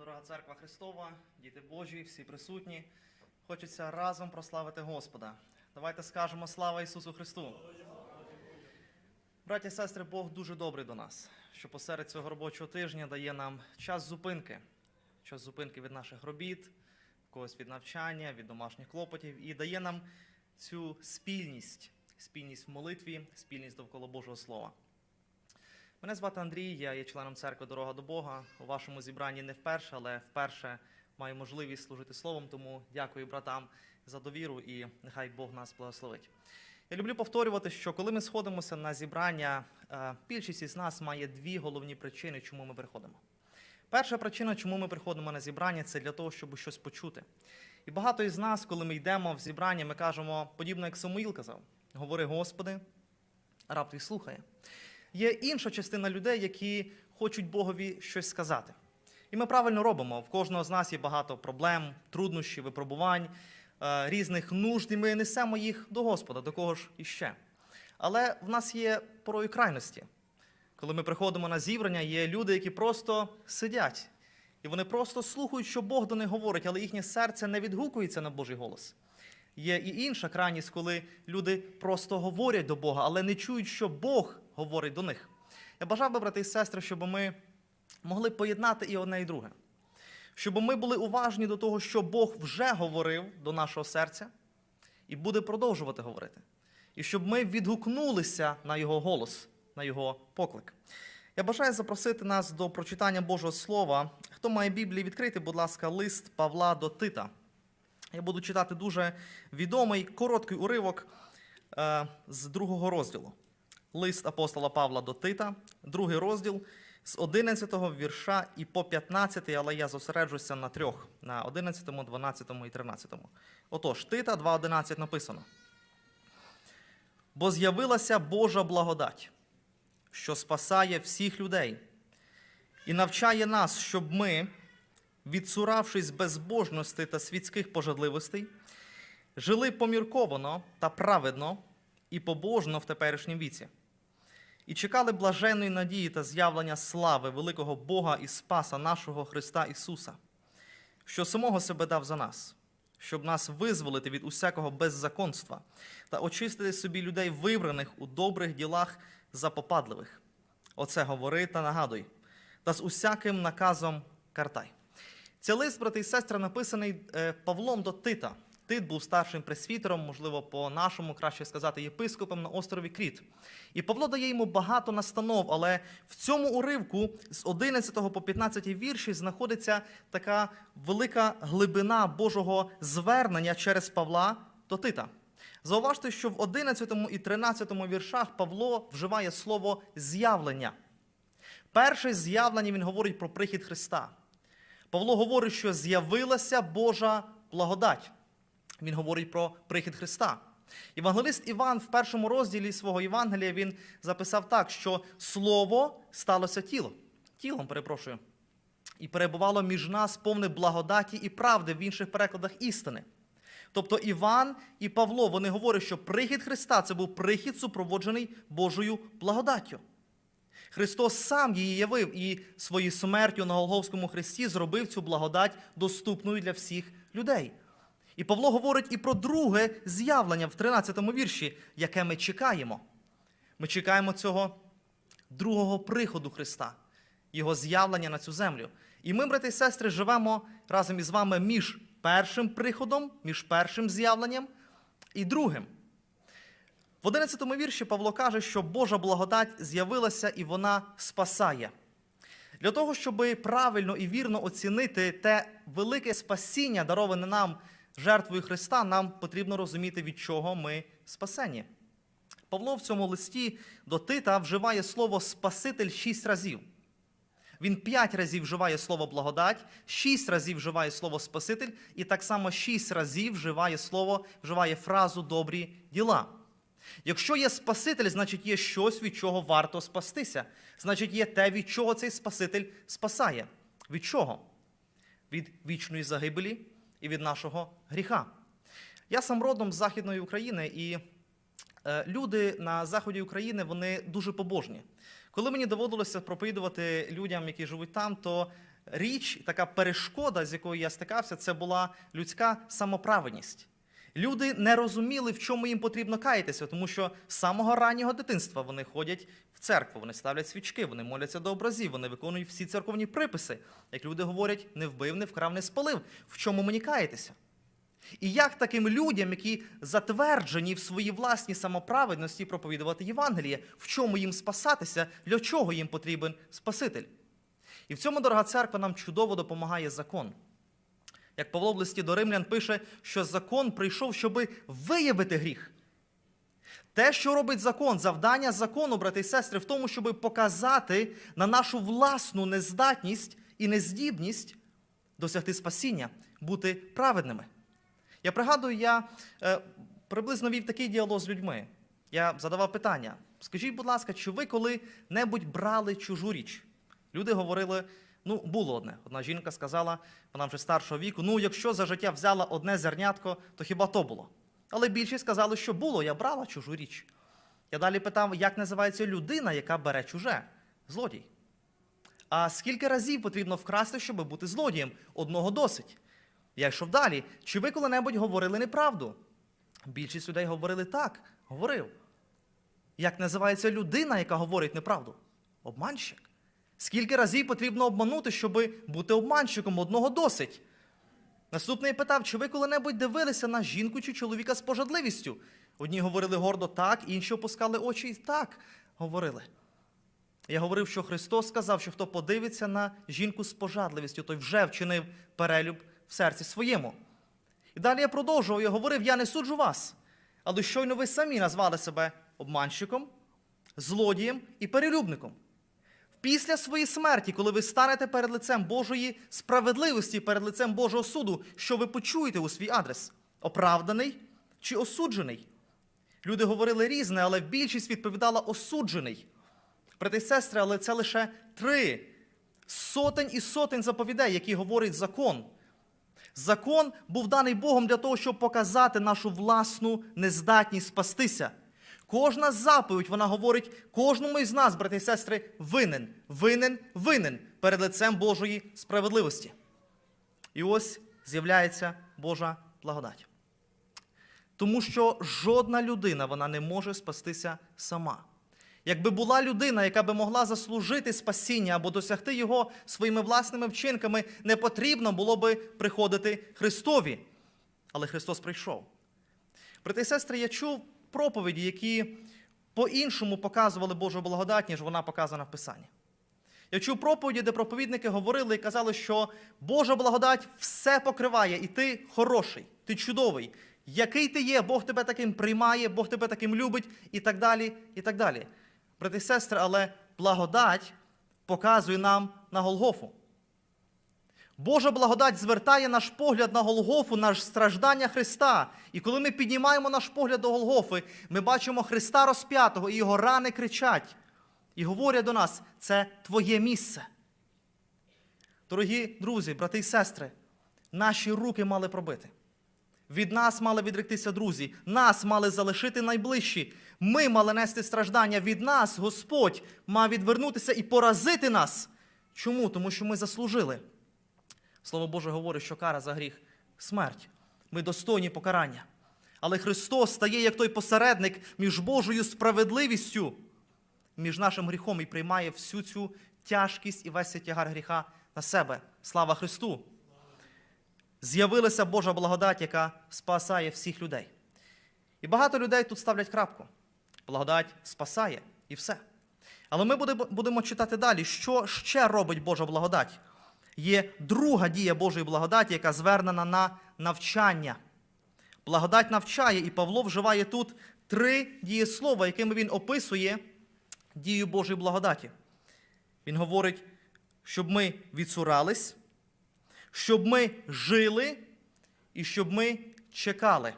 Дорога церква Христова, діти Божі, всі присутні. Хочеться разом прославити Господа. Давайте скажемо слава Ісусу Христу. Браті і сестри, Бог дуже добрий до нас, що посеред цього робочого тижня дає нам час зупинки, час зупинки від наших робіт, когось від навчання, від домашніх клопотів, і дає нам цю спільність, спільність в молитві, спільність довкола Божого Слова. Мене звати Андрій, я є членом церкви Дорога до Бога. У вашому зібранні не вперше, але вперше маю можливість служити словом, тому дякую братам за довіру і нехай Бог нас благословить. Я люблю повторювати, що коли ми сходимося на зібрання, е, більшість із нас має дві головні причини, чому ми приходимо. Перша причина, чому ми приходимо на зібрання, це для того, щоб щось почути. І багато із нас, коли ми йдемо в зібрання, ми кажемо, подібно як Самуїл казав: говори, Господи, раб твій слухає. Є інша частина людей, які хочуть Богові щось сказати. І ми правильно робимо. В кожного з нас є багато проблем, труднощів, випробувань, е, різних нужд, і ми несемо їх до Господа, до кого ж іще. Але в нас є порою крайності. Коли ми приходимо на зібрання, є люди, які просто сидять, і вони просто слухають, що Бог до них говорить, але їхнє серце не відгукується на Божий голос. Є і інша крайність, коли люди просто говорять до Бога, але не чують, що Бог говорить до них. Я бажав би, брати і сестри, щоб ми могли поєднати і одне, і друге. Щоб ми були уважні до того, що Бог вже говорив до нашого серця і буде продовжувати говорити. І щоб ми відгукнулися на Його голос, на Його поклик. Я бажаю запросити нас до прочитання Божого Слова. Хто має Біблію відкрити, будь ласка, лист Павла до Тита. Я буду читати дуже відомий короткий уривок е, з другого розділу. Лист апостола Павла до Тита, другий розділ з 11 вірша і по 15, але я зосереджуся на трьох: на 11, 12 і 13. Отож, Тита 2.11 написано. Бо з'явилася Божа благодать, що спасає всіх людей, і навчає нас, щоб ми, відсуравшись безбожності та світських пожадливостей, жили помірковано та праведно і побожно в теперішнім віці, і чекали блаженної надії та з'явлення слави великого Бога і Спаса нашого Христа Ісуса, що самого себе дав за нас, щоб нас визволити від усякого беззаконства та очистити собі людей, вибраних у добрих ділах запопадливих. Оце говори та нагадуй, та з усяким наказом картай. Цей лист, брати і сестри, написаний е, Павлом до Тита. Тит був старшим пресвітером, можливо, по-нашому, краще сказати, єпископом на острові Кріт. І Павло дає йому багато настанов, але в цьому уривку з 11 по 15 вірші знаходиться така велика глибина Божого звернення через Павла до Тита. Зауважте, що в 11 і 13 віршах Павло вживає слово з'явлення. Перше з'явлення він говорить про прихід Христа. Павло говорить, що з'явилася Божа благодать. Він говорить про прихід Христа. Євангелист Іван в першому розділі свого Євангелія він записав так, що Слово сталося тілом, тілом, перепрошую, і перебувало між нас повне благодаті і правди в інших перекладах істини. Тобто Іван і Павло вони говорять, що прихід Христа це був прихід, супроводжений Божою благодаттю. Христос сам її явив і своєю смертю на Голговському хресті зробив цю благодать доступною для всіх людей. І Павло говорить і про друге з'явлення в 13 вірші, яке ми чекаємо. Ми чекаємо цього другого приходу Христа, Його з'явлення на цю землю. І ми, брати і сестри, живемо разом із вами між першим приходом, між першим з'явленням і другим. В 11 вірші Павло каже, що Божа благодать з'явилася і вона спасає. Для того, щоб правильно і вірно оцінити те велике спасіння, дароване нам жертвою Христа, нам потрібно розуміти, від чого ми спасені. Павло в цьому листі до Тита вживає слово Спаситель шість разів. Він п'ять разів вживає слово благодать, шість разів вживає слово Спаситель, і так само шість разів вживає слово, вживає фразу добрі діла. Якщо є Спаситель, значить є щось, від чого варто спастися. Значить, є те, від чого цей Спаситель спасає. Від чого? Від вічної загибелі і від нашого гріха. Я сам родом з Західної України, і е, люди на заході України вони дуже побожні. Коли мені доводилося проповідувати людям, які живуть там, то річ, така перешкода, з якою я стикався, це була людська самоправедність. Люди не розуміли, в чому їм потрібно каятися, тому що з самого раннього дитинства вони ходять в церкву, вони ставлять свічки, вони моляться до образів, вони виконують всі церковні приписи. Як люди говорять, не вбив, не вкрав, не спалив. В чому мені каятися? І як таким людям, які затверджені в своїй власній самоправедності, проповідувати Євангеліє, в чому їм спасатися, для чого їм потрібен Спаситель? І в цьому дорога церква нам чудово допомагає закон. Як Павло в листі до римлян пише, що закон прийшов, щоб виявити гріх. Те, що робить закон, завдання закону, брати і сестри, в тому, щоб показати на нашу власну нездатність і нездібність досягти спасіння, бути праведними. Я пригадую, я е, приблизно вів такий діалог з людьми. Я задавав питання: скажіть, будь ласка, чи ви коли-небудь брали чужу річ? Люди говорили, ну, було одне. Одна жінка сказала, вона вже старшого віку, ну, якщо за життя взяла одне зернятко, то хіба то було? Але більшість сказали, що було, я брала чужу річ. Я далі питав, як називається людина, яка бере чуже? Злодій. А скільки разів потрібно вкрасти, щоб бути злодієм? Одного досить. Я йшов далі. Чи ви коли-небудь говорили неправду? Більшість людей говорили так, говорив. Як називається людина, яка говорить неправду? Обманщик. Скільки разів потрібно обманути, щоб бути обманщиком? Одного досить. Наступний питав, чи ви коли-небудь дивилися на жінку чи чоловіка з пожадливістю? Одні говорили гордо так, інші опускали очі і так говорили. Я говорив, що Христос сказав, що хто подивиться на жінку з пожадливістю, той вже вчинив перелюб в серці своєму. І далі я продовжував, я говорив, я не суджу вас. Але щойно ви самі назвали себе обманщиком, злодієм і перелюбником. Після своєї смерті, коли ви станете перед лицем Божої справедливості, перед лицем Божого суду, що ви почуєте у свій адрес? Оправданий чи осуджений? Люди говорили різне, але більшість відповідала осуджений. Брати і сестри, але це лише три сотень і сотень заповідей, які говорить закон. Закон був даний Богом для того, щоб показати нашу власну нездатність спастися. Кожна заповідь, вона говорить кожному із нас, брати і сестри, винен, винен, винен перед лицем Божої справедливості. І ось з'являється Божа благодать. Тому що жодна людина вона не може спастися сама. Якби була людина, яка би могла заслужити спасіння або досягти його своїми власними вчинками, не потрібно було би приходити Христові. Але Христос прийшов. Брати і сестри, я чув проповіді, які по-іншому показували Божу благодать, ніж вона показана в Писанні. Я чув проповіді, де проповідники говорили і казали, що Божа благодать все покриває, і ти хороший, ти чудовий. Який ти є, Бог тебе таким приймає, Бог тебе таким любить, і так далі. і так далі. Брати і сестри, але благодать показує нам на Голгофу. Божа благодать звертає наш погляд на Голгофу, наш страждання Христа. І коли ми піднімаємо наш погляд до Голгофи, ми бачимо Христа розп'ятого, і його рани кричать. І говорять до нас, це твоє місце. Дорогі друзі, брати і сестри, наші руки мали пробити. Від нас мали відректися друзі, нас мали залишити найближчі. Ми мали нести страждання від нас, Господь мав відвернутися і поразити нас. Чому? Тому що ми заслужили. Слово Боже говорить, що кара за гріх смерть. Ми достойні покарання. Але Христос стає як той посередник між Божою справедливістю, між нашим гріхом і приймає всю цю тяжкість і весь тягар гріха на себе. Слава Христу! З'явилася Божа благодать, яка спасає всіх людей. І багато людей тут ставлять крапку. Благодать спасає і все. Але ми будемо читати далі, що ще робить Божа благодать. Є друга дія Божої благодаті, яка звернена на навчання. Благодать навчає, і Павло вживає тут три дієслова, якими він описує дію Божої благодаті. Він говорить, щоб ми відсурались, щоб ми жили і щоб ми чекали.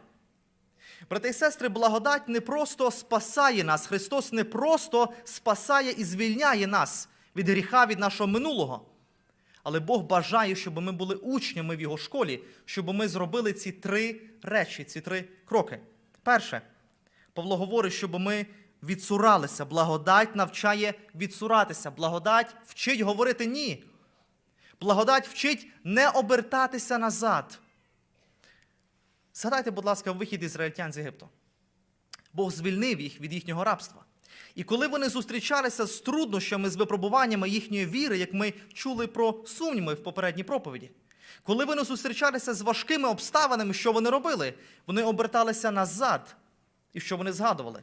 Брати і сестри, благодать не просто спасає нас. Христос не просто спасає і звільняє нас від гріха, від нашого минулого. Але Бог бажає, щоб ми були учнями в Його школі, щоб ми зробили ці три речі, ці три кроки. Перше, Павло говорить, щоб ми відсуралися. Благодать навчає відсуратися. Благодать вчить говорити ні. Благодать вчить не обертатися назад. Згадайте, будь ласка, вихід ізраїльтян з Єгипту. Бог звільнив їх від їхнього рабства. І коли вони зустрічалися з труднощами, з випробуваннями їхньої віри, як ми чули про сумніви в попередній проповіді, коли вони зустрічалися з важкими обставинами, що вони робили? Вони оберталися назад. І що вони згадували?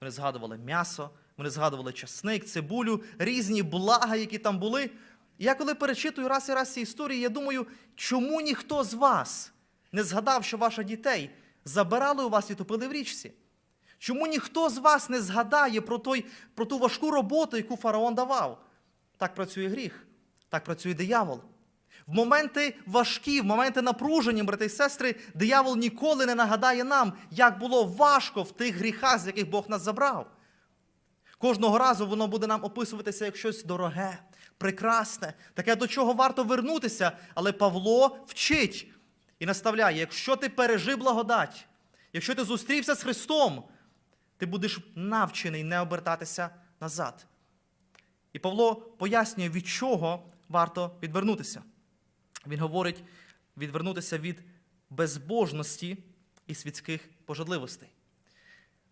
Вони згадували м'ясо, вони згадували часник, цибулю, різні блага, які там були. Я коли перечитую раз і раз ці історії, я думаю, чому ніхто з вас не згадав, що ваших дітей забирали у вас і топили в річці? Чому ніхто з вас не згадає про, той, про ту важку роботу, яку фараон давав? Так працює гріх, так працює диявол. В моменти важкі, в моменти напружені, брати і сестри, диявол ніколи не нагадає нам, як було важко в тих гріхах, з яких Бог нас забрав. Кожного разу воно буде нам описуватися як щось дороге, прекрасне, таке, до чого варто вернутися. Але Павло вчить і наставляє: якщо ти пережив благодать, якщо ти зустрівся з Христом, ти будеш навчений не обертатися назад. І Павло пояснює, від чого варто відвернутися. Він говорить відвернутися від безбожності і світських пожадливостей.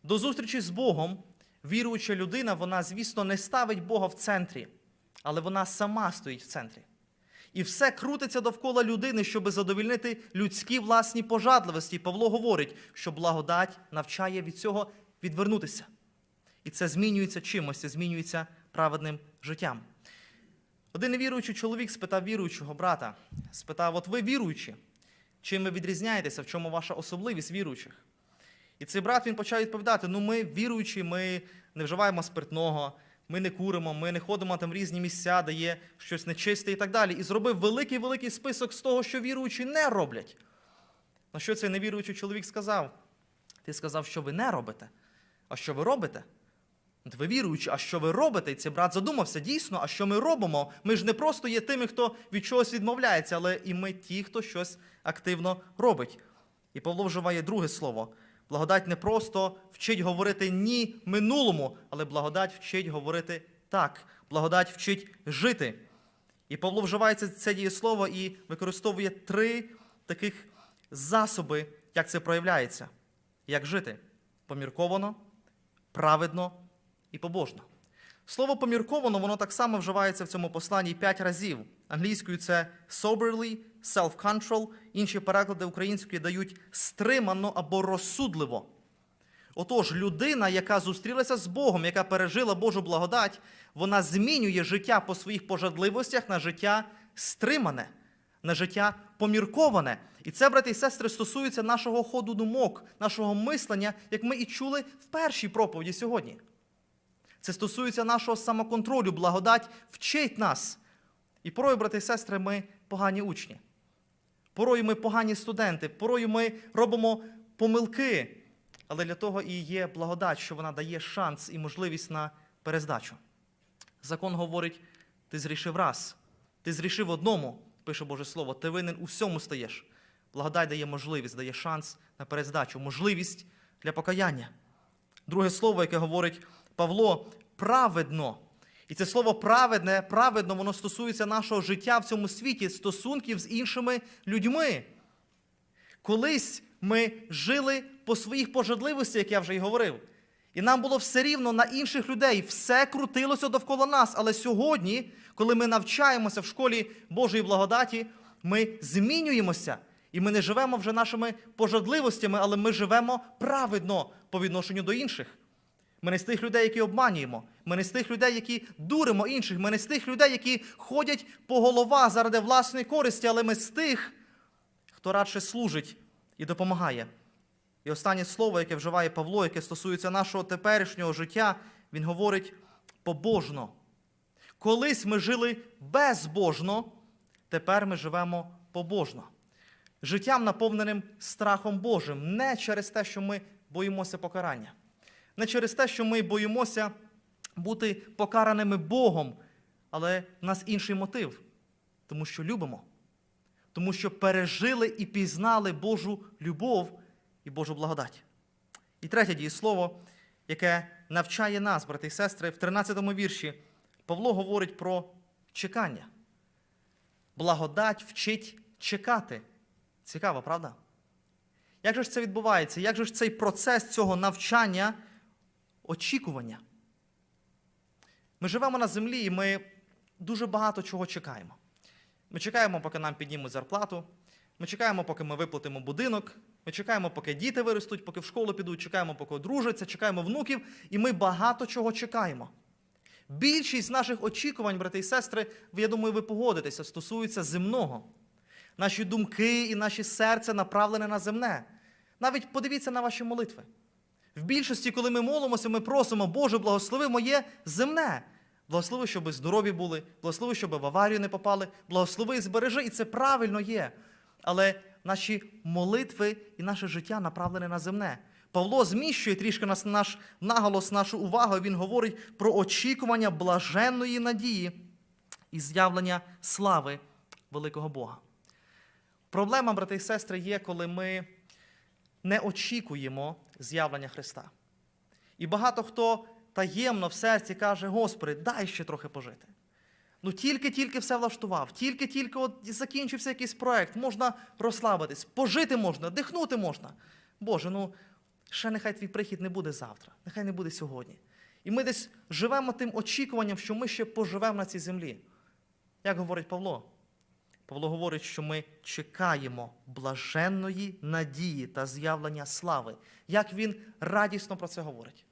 До зустрічі з Богом віруюча людина, вона, звісно, не ставить Бога в центрі, але вона сама стоїть в центрі. І все крутиться довкола людини, щоб задовільнити людські власні пожадливості. Павло говорить, що благодать навчає від цього відвернутися. І це змінюється чимось, це змінюється праведним життям. Один невіруючий чоловік спитав віруючого брата, спитав: От ви віруючі, чим ви відрізняєтеся, в чому ваша особливість віруючих? І цей брат він почав відповідати: ну, ми віруючі, ми не вживаємо спиртного, ми не куримо, ми не ходимо там в різні місця, де є щось нечисте і так далі. І зробив великий-великий список з того, що віруючі не роблять. На що цей невіруючий чоловік сказав? Ти сказав, що ви не робите. А що ви робите? Ви віруючі, а що ви робите? І цей брат задумався, дійсно, а що ми робимо? Ми ж не просто є тими, хто від чогось відмовляється, але і ми ті, хто щось активно робить. І Павло вживає друге слово. Благодать не просто вчить говорити ні минулому, але благодать вчить говорити так. Благодать вчить жити. І Павло вживає це дієслово і використовує три таких засоби, як це проявляється. Як жити? Помірковано, праведно і побожно. Слово помірковано, воно так само вживається в цьому посланні п'ять разів. Англійською це soberly, self-control, інші переклади української дають стримано або розсудливо. Отож, людина, яка зустрілася з Богом, яка пережила Божу благодать, вона змінює життя по своїх пожадливостях на життя стримане, на життя помірковане. І це, брати і сестри, стосується нашого ходу думок, нашого мислення, як ми і чули в першій проповіді сьогодні. Це стосується нашого самоконтролю, благодать вчить нас. І порою, брати і сестри, ми погані учні. Порою ми погані студенти, порою ми робимо помилки. Але для того і є благодать, що вона дає шанс і можливість на перездачу. Закон говорить: ти зрішив раз, ти зрішив одному, пише Боже Слово, ти винен у всьому стаєш. Благодать дає можливість, дає шанс на перездачу, можливість для покаяння. Друге слово, яке говорить Павло, праведно. І це слово праведне, праведно, воно стосується нашого життя в цьому світі, стосунків з іншими людьми. Колись ми жили по своїх пожадливостях, як я вже й говорив. І нам було все рівно на інших людей, все крутилося довкола нас. Але сьогодні, коли ми навчаємося в школі Божої благодаті, ми змінюємося. І ми не живемо вже нашими пожадливостями, але ми живемо праведно по відношенню до інших. Ми не з тих людей, які обманюємо. Ми не з тих людей, які дуримо інших. Ми не з тих людей, які ходять по голова заради власної користі, але ми з тих, хто радше служить і допомагає. І останнє слово, яке вживає Павло, яке стосується нашого теперішнього життя, він говорить побожно. Колись ми жили безбожно, тепер ми живемо побожно. Життям наповненим страхом Божим, не через те, що ми боїмося покарання, не через те, що ми боїмося бути покараними Богом, але в нас інший мотив, тому що любимо, тому що пережили і пізнали Божу любов і Божу благодать. І третє дієслово, яке навчає нас, брати і сестри, в 13 му вірші Павло говорить про чекання. Благодать вчить чекати. Цікаво, правда? Як же ж це відбувається? Як же ж цей процес цього навчання, очікування? Ми живемо на землі і ми дуже багато чого чекаємо. Ми чекаємо, поки нам піднімуть зарплату. Ми чекаємо, поки ми виплатимо будинок. Ми чекаємо, поки діти виростуть, поки в школу підуть, чекаємо, поки одружаться, чекаємо внуків, і ми багато чого чекаємо. Більшість наших очікувань, брати і сестри, я думаю, ви погодитеся, стосуються земного. Наші думки і наші серця направлені на земне. Навіть подивіться на ваші молитви. В більшості, коли ми молимося, ми просимо, Боже, благослови моє земне. Благослови, щоб здорові були, благослови, щоб в аварію не попали, благослови і збережи, і це правильно є. Але наші молитви і наше життя направлене на земне. Павло зміщує трішки нас, наш наголос, нашу увагу. Він говорить про очікування блаженної надії і з'явлення слави великого Бога. Проблема, брати і сестри, є, коли ми не очікуємо з'явлення Христа. І багато хто таємно в серці каже: Господи, дай ще трохи пожити. Ну тільки-тільки все влаштував, тільки-тільки от закінчився якийсь проект, можна розслабитись, пожити можна, дихнути можна. Боже, ну ще нехай твій прихід не буде завтра, нехай не буде сьогодні. І ми десь живемо тим очікуванням, що ми ще поживемо на цій землі. Як говорить Павло? Павло говорить, що ми чекаємо блаженної надії та з'явлення слави. Як він радісно про це говорить.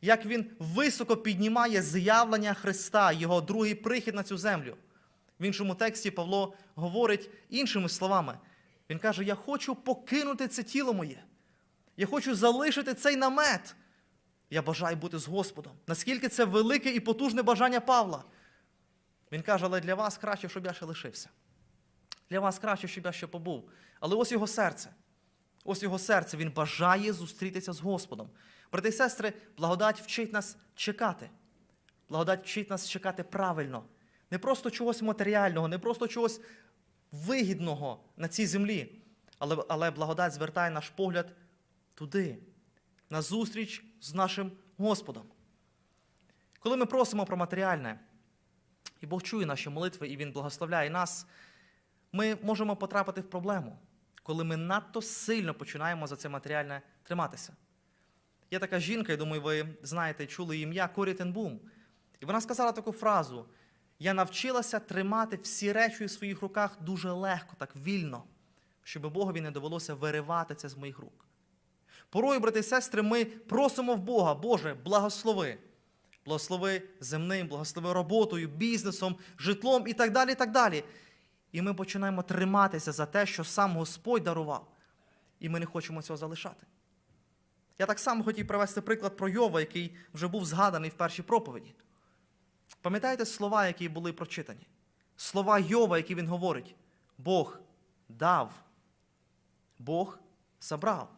Як він високо піднімає з'явлення Христа, його другий прихід на цю землю. В іншому тексті Павло говорить іншими словами. Він каже: Я хочу покинути це тіло моє. Я хочу залишити цей намет. Я бажаю бути з Господом. Наскільки це велике і потужне бажання Павла. Він каже, але для вас краще, щоб я ще лишився. Для вас краще, щоб я ще побув. Але ось його серце. Ось його серце. Він бажає зустрітися з Господом. Брати і сестри, благодать вчить нас чекати. Благодать вчить нас чекати правильно. Не просто чогось матеріального, не просто чогось вигідного на цій землі. Але, але благодать звертає наш погляд туди, на зустріч з нашим Господом. Коли ми просимо про матеріальне, і Бог чує наші молитви, і Він благословляє нас, ми можемо потрапити в проблему, коли ми надто сильно починаємо за це матеріальне триматися. Є така жінка, я думаю, ви знаєте, чули ім'я Корі Тенбум. І вона сказала таку фразу: Я навчилася тримати всі речі у своїх руках дуже легко, так вільно, щоб Богові не довелося виривати це з моїх рук. Порою, брати і сестри, ми просимо в Бога, Боже, благослови. Благослови земним, благослови роботою, бізнесом, житлом і так далі. І так далі. І ми починаємо триматися за те, що сам Господь дарував. І ми не хочемо цього залишати. Я так само хотів привести приклад про Йова, який вже був згаданий в першій проповіді. Пам'ятаєте слова, які були прочитані? Слова Йова, які він говорить: Бог дав, Бог забрав.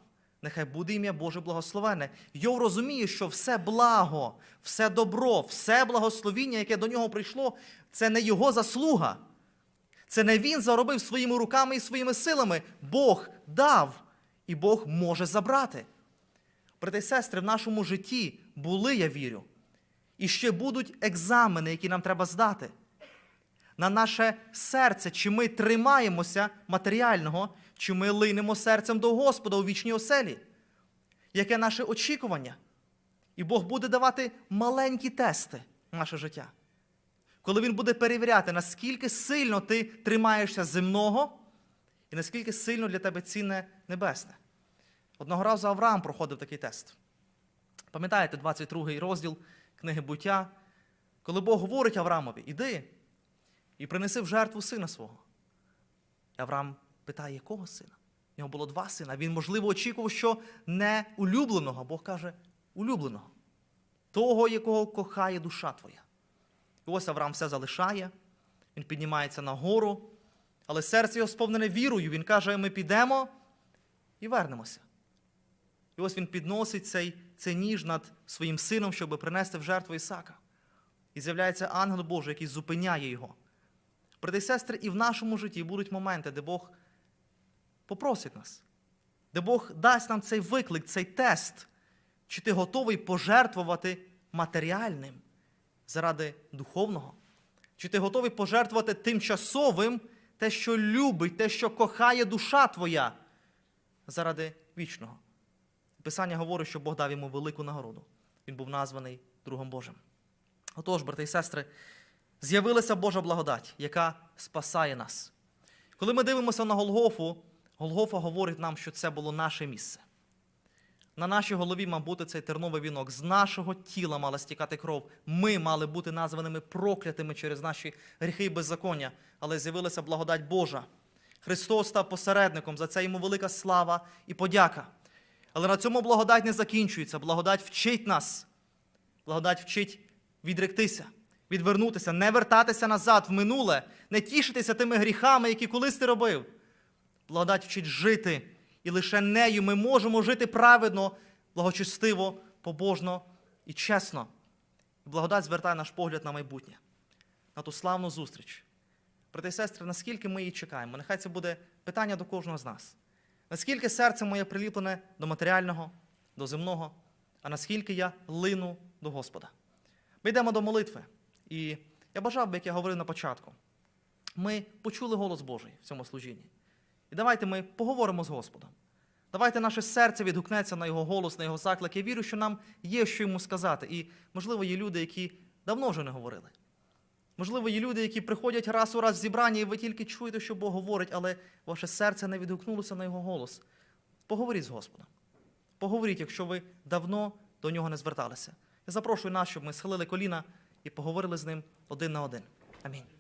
Нехай буде ім'я Боже благословене. Йов розуміє, що все благо, все добро, все благословіння, яке до нього прийшло, це не його заслуга. Це не він заробив своїми руками і своїми силами. Бог дав, і Бог може забрати. Брати і сестри, в нашому житті були, я вірю, і ще будуть екзамени, які нам треба здати. На наше серце, чи ми тримаємося матеріального, чи ми линемо серцем до Господа у вічній оселі. Яке наше очікування? І Бог буде давати маленькі тести в наше життя. Коли Він буде перевіряти, наскільки сильно ти тримаєшся земного, і наскільки сильно для тебе цінне небесне. Одного разу Авраам проходив такий тест. Пам'ятаєте, 22 розділ книги буття, коли Бог говорить Авраамові, іди і принеси в жертву сина свого. І Авраам питає, якого сина? У нього було два сина. Він, можливо, очікував, що не улюбленого, Бог каже, улюбленого, того, якого кохає душа твоя. І ось Авраам все залишає, він піднімається на гору, але серце його сповнене вірою. Він каже, ми підемо і вернемося. І ось він підносить цей, цей ніж над своїм сином, щоб принести в жертву Ісака. І з'являється ангел Божий, який зупиняє його. Брати і сестри, і в нашому житті будуть моменти, де Бог попросить нас, де Бог дасть нам цей виклик, цей тест, чи ти готовий пожертвувати матеріальним заради духовного, Чи ти готовий пожертвувати тимчасовим те, що любить, те, що кохає душа твоя, заради вічного? Писання говорить, що Бог дав йому велику нагороду. Він був названий Другом Божим. Отож, брати і сестри, з'явилася Божа благодать, яка спасає нас. Коли ми дивимося на Голгофу, Голгофа говорить нам, що це було наше місце. На нашій голові мав бути цей терновий вінок. З нашого тіла мала стікати кров. Ми мали бути названими проклятими через наші гріхи і беззаконня, але з'явилася благодать Божа. Христос став посередником, за це йому велика слава і подяка. Але на цьому благодать не закінчується. Благодать вчить нас. Благодать вчить відректися, відвернутися, не вертатися назад в минуле, не тішитися тими гріхами, які колись ти робив. Благодать вчить жити, і лише нею ми можемо жити праведно, благочестиво, побожно і чесно. Благодать звертає наш погляд на майбутнє, на ту славну зустріч. Брати і сестри, наскільки ми її чекаємо? Нехай це буде питання до кожного з нас. Наскільки серце моє приліплене до матеріального, до земного, а наскільки я лину до Господа? Ми йдемо до молитви. І я бажав би, як я говорив на початку, ми почули голос Божий в цьому служінні. І давайте ми поговоримо з Господом. Давайте наше серце відгукнеться на його голос, на його заклик. Я вірю, що нам є що йому сказати. І, можливо, є люди, які давно вже не говорили. Можливо, є люди, які приходять раз у раз в зібрання, і ви тільки чуєте, що Бог говорить, але ваше серце не відгукнулося на його голос. Поговоріть з Господом. Поговоріть, якщо ви давно до нього не зверталися. Я запрошую нас, щоб ми схилили коліна і поговорили з ним один на один. Амінь.